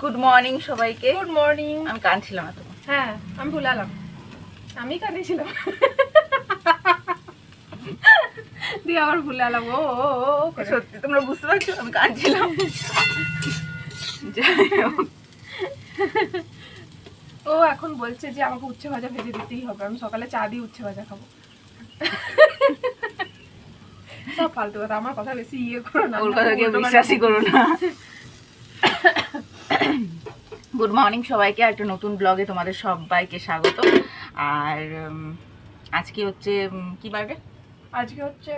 Good morning সবাইকে। Good morning আমি কাঁদছিলাম এত হ্যাঁ আমি ভুলালাম। আমি কাঁদিয়েছিলাম দিয়ে আবার ভুলালাম ও। সত্যি তোমরা বুঝতে পারছ? আমি কাঁদছিলাম ও এখন বলছে যে আমাকে উচ্ছে ভাজা ভেজে দিতেই হবে। আমি সকালে চা দিয়ে উচ্ছে ভাজা খাব। সব ফালতু কথা। আমার কথা বেশি ইয়ে করো না। ওর কথা কেউ বিশ্বাসই করো না। গুড মর্নিং সবাইকে একটা নতুন ব্লগে তোমাদের সবাইকে স্বাগত। আর আজকে হচ্ছে কি বারে আজকে হচ্ছে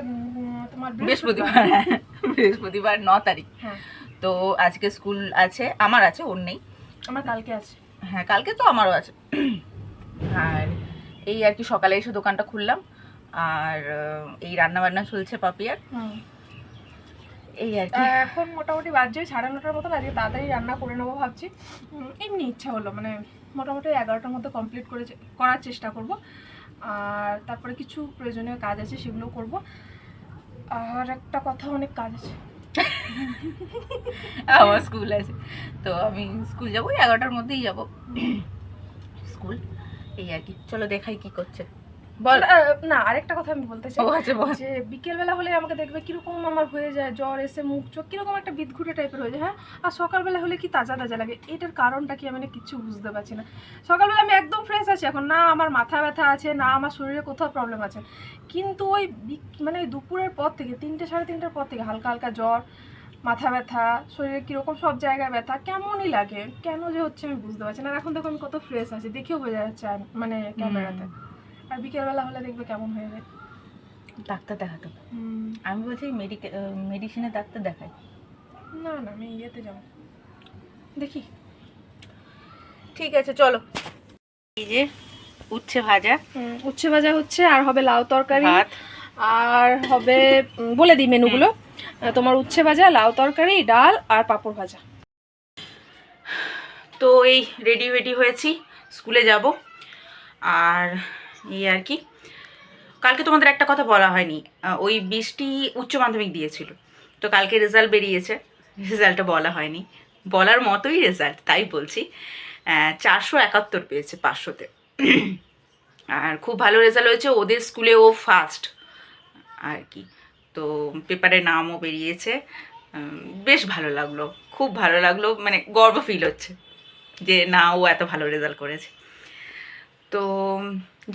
তোমার বৃহস্পতিবার। বৃহস্পতিবার। ন তারিখ। হ্যাঁ। তো আজকে স্কুল আছে আমার আছে ওর নেই। আমার কালকে আছে। হ্যাঁ কালকে তো আমারও আছে। আর এই আর কি সকালে এসে দোকানটা খুললাম। আর এই রান্না বান্না চলছে পাপিয়ার। এই আর কি। এখন মোটামুটি বাজছে সাড়ে নটার মতন আজকে তাড়াতাড়ি রান্না করে নেব ভাবছি। এমনি ইচ্ছা হলো মানে মোটামুটি এগারোটার মধ্যে কমপ্লিট করে করার চেষ্টা করব। আর তারপরে কিছু প্রয়োজনীয় কাজ আছে সেগুলো করব। আর একটা কথা অনেক কাজ আছে। আমার স্কুল আছে। তো আমি স্কুল যাব এগারোটার মধ্যেই যাব। স্কুল এই আর কি। চলো দেখাই কি করছে। বল। না আরেকটা কথা আমি বলতে চাই আচ্ছা যে বিকেলবেলা হলে আমাকে দেখবে কীরকম আমার হয়ে যায় জ্বর এসে মুখ চোখ কীরকম একটা বিদঘুটে টাইপের হয়ে যায় হ্যাঁ? আর সকালবেলা হলে কি তাজা তাজা লাগে? এটার কারণটা কি আমি কিচ্ছু বুঝতে পারছি না। সকালবেলা আমি একদম ফ্রেশ আছি এখন না আমার মাথা ব্যথা আছে না আমার শরীরে কোথাও প্রবলেম আছে। কিন্তু ওই মানে ওই দুপুরের পর থেকে তিনটে সাড়ে তিনটের পর থেকে হালকা হালকা জ্বর মাথা ব্যথা শরীরে কীরকম সব জায়গায় ব্যথা কেমনই লাগে? কেন যে হচ্ছে আমি বুঝতে পারছি না। এখন দেখো আমি কত ফ্রেশ আছি দেখেও বোঝা যাচ্ছে মানে ক্যামেরাতে। আর বিকেলবেলা হলে দেখবে কেমন হয়ে যায়। ডাক্তার দেখাতো আমি বলছি মেডিকেল মেডিসিনের ডাক্তার দেখাই। না না আমি ইয়েতে যাব। দেখি। ঠিক আছে চলো। এই যে উচ্ছে ভাজা। উচ্ছে ভাজা হচ্ছে আর হবে লাউ তরকারি। ভাত। আর হবে উম, বলে দিই মেনুগুলো। আহ, তোমার উচ্ছে ভাজা লাউ তরকারি ডাল আর পাঁপড় ভাজা। তো এই রেডি রেডি হয়েছি স্কুলে যাব। আর এই আর কি। কালকে তোমাদের একটা কথা বলা হয়নি ওই বৃষ্টি উচ্চ মাধ্যমিক দিয়েছিল, তো কালকে রেজাল্ট বেরিয়েছে রেজাল্টটা বলা হয়নি। বলার মতোই রেজাল্ট তাই বলছি। চারশো একাত্তর পেয়েছে পাঁচশোতে। আর খুব ভালো রেজাল্ট হয়েছে ওদের স্কুলে ও ফার্স্ট আর কি, তো পেপারে নামও বেরিয়েছে। বেশ ভালো লাগল, খুব ভালো লাগল মানে গর্ব ফিল হচ্ছে যে না, ও এত ভালো রেজাল্ট করেছে। তো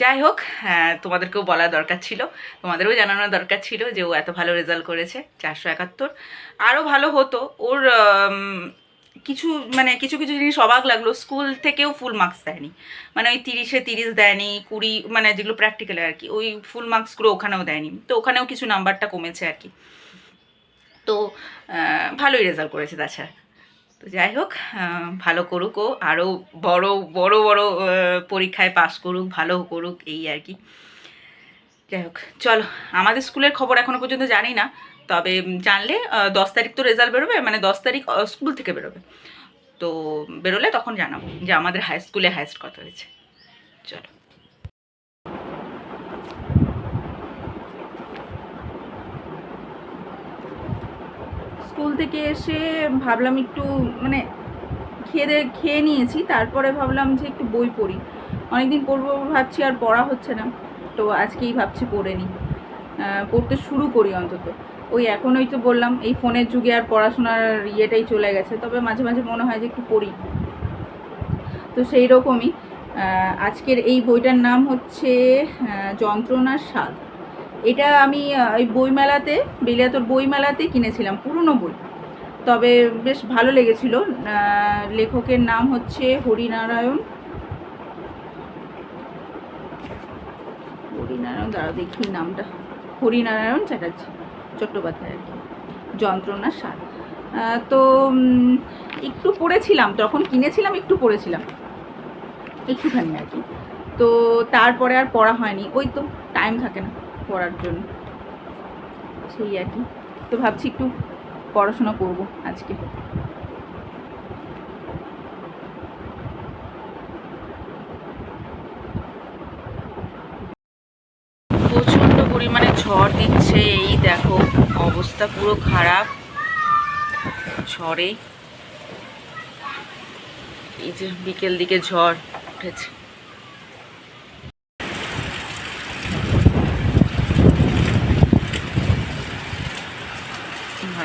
যাই হোক হ্যাঁ তোমাদেরকেও বলা দরকার ছিল। তোমাদেরও জানানো দরকার ছিল যে ও এত ভালো রেজাল্ট করেছে, চারশো একাত্তর। আরও ভালো হতো। ওর কিছু মানে কিছু কিছু জিনিস অবাক লাগল। স্কুল থেকেও ফুল মার্কস দেয়নি। মানে ওই তিরিশে তিরিশ দেয়নি, কুড়ি মানে যেগুলো প্র্যাকটিক্যালে আর কি, ওই ফুল মার্কসগুলো ওখানেও দেয়নি। তো ওখানেও কিছু নাম্বারটা কমেছে আর কি। তো ভালোই রেজাল্ট করেছে তাছাড়া। তো যাই হোক ভালো করুক ও আরও বড় বড় বড় পরীক্ষায় পাশ করুক, ভালো করুক, এই আর কি। যাই হোক, চলো, আমাদের স্কুলের খবর এখনও পর্যন্ত জানি না, তবে জানলে দশ তারিখ তো রেজাল্ট বেরোবে মানে দশ তারিখ স্কুল থেকে বেরোবে। তো বেরোলে তখন জানাব যে আমাদের হাই স্কুলে হাইস্ট কত হয়েছে। চলো। স্কুল থেকে এসে ভাবলাম একটু মানে খেয়ে খেয়ে নিয়েছি, তারপরে ভাবলাম যে একটু বই পড়ি। অনেকদিন পড়ব ভাবছি আর পড়া হচ্ছে না, তো আজকেই ভাবছি পড়ে নিই। পড়তে শুরু করি অন্তত। ওই এখন ওই তো বললাম, এই ফোনের যুগে আর পড়াশোনার ইয়েটাই চলে গেছে, তবে মাঝে মাঝে মনে হয় যে একটু পড়ি। তো সেই রকমই আজকের এই বইটার নাম হচ্ছে যন্ত্রণার স্বাদ। এটা আমি ওই বইমেলাতে বেলিয়াতোর বইমেলাতে কিনেছিলাম পুরনো বই। তবে বেশ ভালো লেগেছিল। লেখকের নাম হচ্ছে হরিনারায়ণ। হরিনারায়ণ দাঁড়াও দেখি নামটা। হরিনারায়ণ চ্যাটার্জি চট্টোপাধ্যায় আর কি যন্ত্রণার স্বাদ আহ, তো একটু পড়েছিলাম তখন কিনেছিলাম একটু পড়েছিলাম। একটুখানি আর কি। তো তারপরে আর পড়া হয়নি। ওই তো টাইম থাকে না। পড়ার জন্য। সেই আর কি। তো ভাবছি একটু পড়াশোনা করব আজকে। প্রচণ্ড পরিমাণে ঝড় দিচ্ছে, এই দেখো অবস্থা পুরো খারাপ। ঝড়ে। এই যে বিকেল দিকে ঝড় উঠেছে।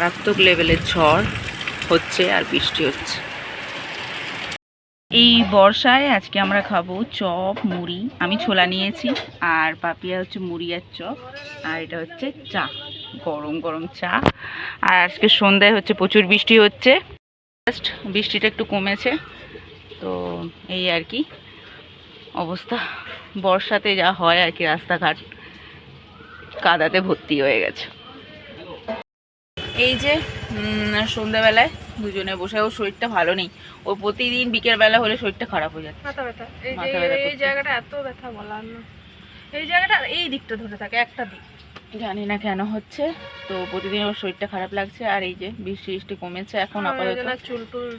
মারাত্মক লেভেলের ঝড় হচ্ছে আর বৃষ্টি হচ্ছে। এই বর্ষায় আজকে আমরা খাব চপ, মুড়ি। আমি ছোলা নিয়েছি আর পাপিয়া হচ্ছে মুড়ি আর চপ। আর এটা হচ্ছে চা, গরম গরম চা। আর আজকে সন্ধ্যায় হচ্ছে প্রচুর বৃষ্টি হচ্ছে। জাস্ট বৃষ্টিটা একটু কমেছে। তো এই আর কি অবস্থা। বর্ষাতে যা হয় আর কি, রাস্তাঘাট কাদাতে ভর্তি হয়ে গেছে। এই যে সন্ধ্যাবেলায় দুজনে বসে ওর শরীরটা ভালো নেই। ও প্রতিদিন বিকেলবেলা হলে শরীরটা খারাপ হয়ে যায় মাথা ব্যথা। এই। জায়গাটা এত ব্যথা বলার না। এই জায়গাটা আর এই দিকটা ধরে থাকে একটা দিক। জানি না কেন হচ্ছে তো প্রতিদিন ওর শরীরটা খারাপ লাগছে আর এই যে বৃষ্টি বৃষ্টি কমেছে এখন আমার আপাতত। চুল টুল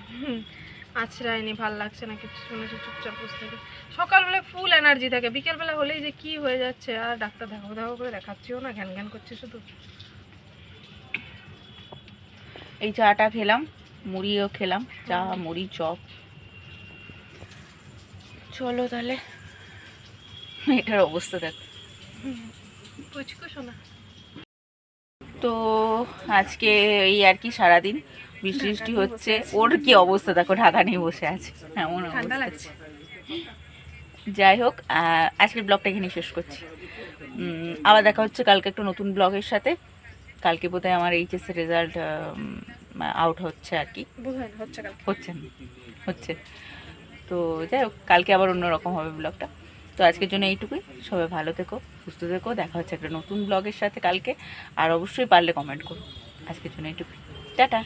আছড়ায়নি ভালো লাগছে না কিছু শুনেছি চুপচাপ বসে থাকে। সকালবেলা ফুল এনার্জি থাকে বিকেলবেলা হলেই যে কি হয়ে যাচ্ছে আর ডাক্তার দেখাবো দেখাবো করে দেখাচ্ছিও না ঘ্যান ঘ্যান করছে শুধু। এই চাটা খেলাম মুড়িও খেলাম চা মুড়ি চপ। চলো তাহলে। এটার অবস্থা দেখো। তো আজকে এই আর কি সারাদিন বৃষ্টি বৃষ্টি হচ্ছে। ওর কি অবস্থা দেখো ঢাকা নিয়ে বসে আছে। এমন ঠান্ডা লাগছে। যাই হোক আজকের ব্লগটা এখানে শেষ করছি। আবার দেখা হচ্ছে কালকে একটা নতুন ব্লগের সাথে। কালকে বোধহয় আমার এইচএস রেজাল্ট আউট হচ্ছে আর কি। হচ্ছে হচ্ছে না হচ্ছে। তো যাই হোক কালকে আবার অন্যরকম হবে ব্লগটা তো আজকের জন্য এইটুকুই। সবাই ভালো থেকো সুস্থ থেকো। দেখা হচ্ছে একটা নতুন ব্লগের সাথে কালকে। আর অবশ্যই পারলে কমেন্ট করো। আজকের জন্য এইটুকুই। টাটা।